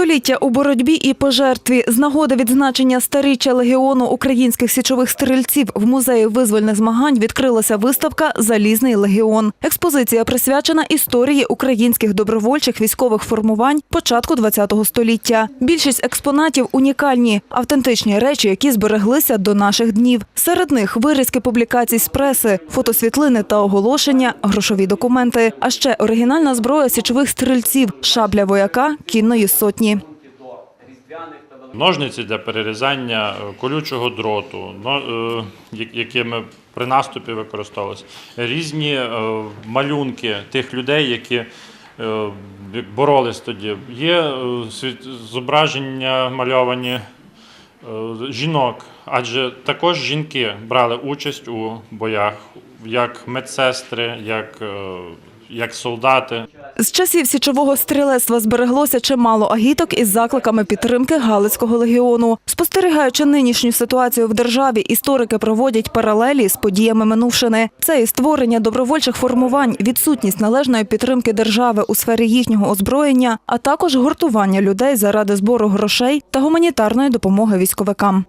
Століття у боротьбі і пожертві з нагоди відзначення старіччя легіону українських січових стрільців в музеї визвольних змагань відкрилася виставка Залізний легіон. Експозиція присвячена історії українських добровольчих військових формувань початку ХХ століття. Більшість експонатів унікальні, автентичні речі, які збереглися до наших днів. Серед них вирізки публікацій з преси, фотосвітлини та оголошення, грошові документи, а ще оригінальна зброя січових стрільців, шабля вояка кінної сотні. Ножниці для перерізання е, колючого дроту, е, якими при наступі використовувалися. Різні е, малюнки тих людей, які боролись тоді. Є зображення мальовані жінок, адже також жінки брали участь у боях, як медсестри, як, як солдати. З часів січового стрілецтва збереглося чимало агіток із закликами підтримки Галицького легіону. Спостерігаючи нинішню ситуацію в державі, історики проводять паралелі з подіями минувшини. Це і створення добровольчих формувань, відсутність належної підтримки держави у сфері їхнього озброєння, а також гуртування людей заради збору грошей та гуманітарної допомоги військовикам.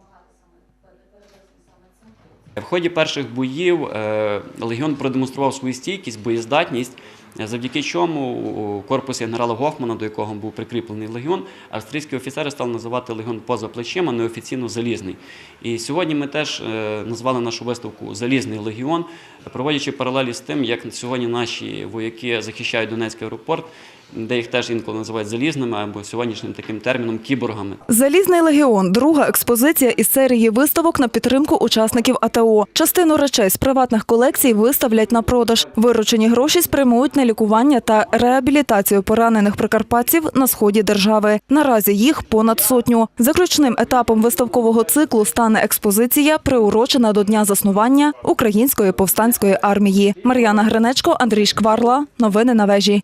В ході перших боїв е, легіон продемонстрував свою стійкість, боєздатність, завдяки чому у корпусі генерала Гофмана, до якого був прикріплений легіон, австрійські офіцери стали називати легіон поза плечима, неофіційно залізний. І сьогодні ми теж е, назвали нашу виставку Залізний легіон, проводячи паралелі з тим, як сьогодні наші вояки захищають Донецький аеропорт, де їх теж інколи називають залізними або сьогоднішнім таким терміном кіборгами. Залізний легіон друга експозиція із серії виставок на підтримку учасників АТО. Частину речей з приватних колекцій виставлять на продаж. Виручені гроші спрямують на лікування та реабілітацію поранених прикарпатців на сході держави. Наразі їх понад сотню. Заключним етапом виставкового циклу стане експозиція, приурочена до дня заснування Української повстанської армії. Мар'яна Гринечко, Андрій Шкварла. Новини на вежі.